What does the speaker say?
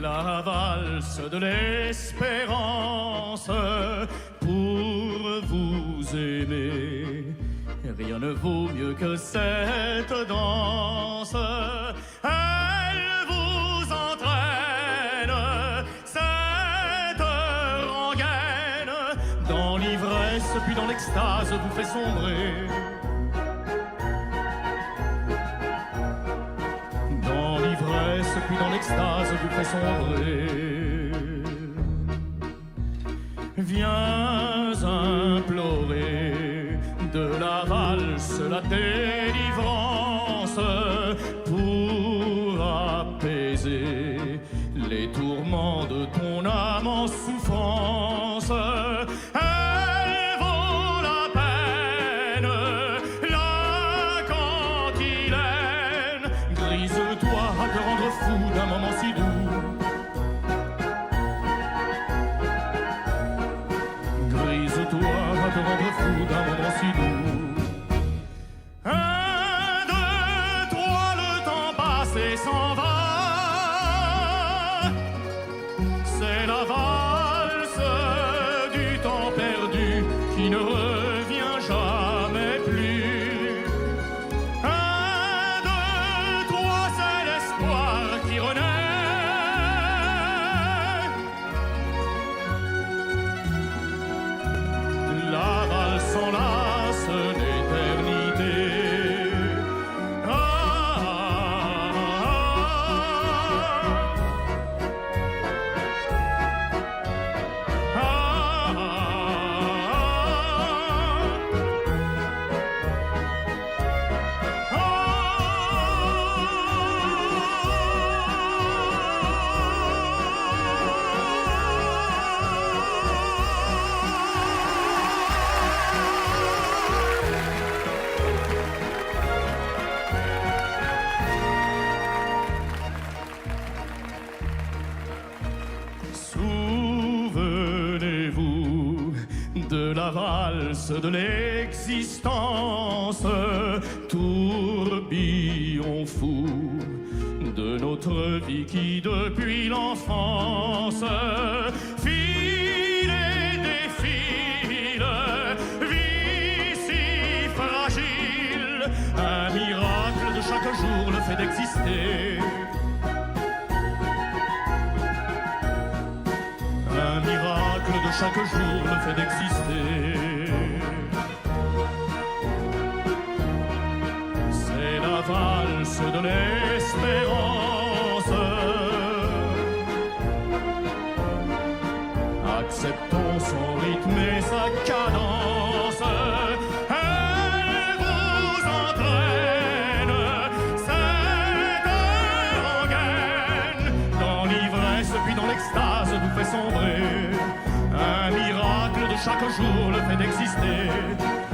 la valse de l'espérance pour vous aimer. Rien ne vaut mieux que cette danse. Elle vous entraîne, cette rengaine, dans l'ivresse puis dans l'extase vous fait sombrer. Puis dans l'extase vous fait sombrer. Viens implorer de la valse la délivrance pour apaiser les tourments de ton âme en souffrance. De la valse de l'existence, tourbillon fou de notre vie qui depuis l'enfance file et défile, vie si fragile, un miracle de chaque jour le fait d'exister. Chaque jour le fait d'exister. C'est la valse de l'espérance. Acceptons son rythme et sa cadence. Elle chaque jour le fait d'exister.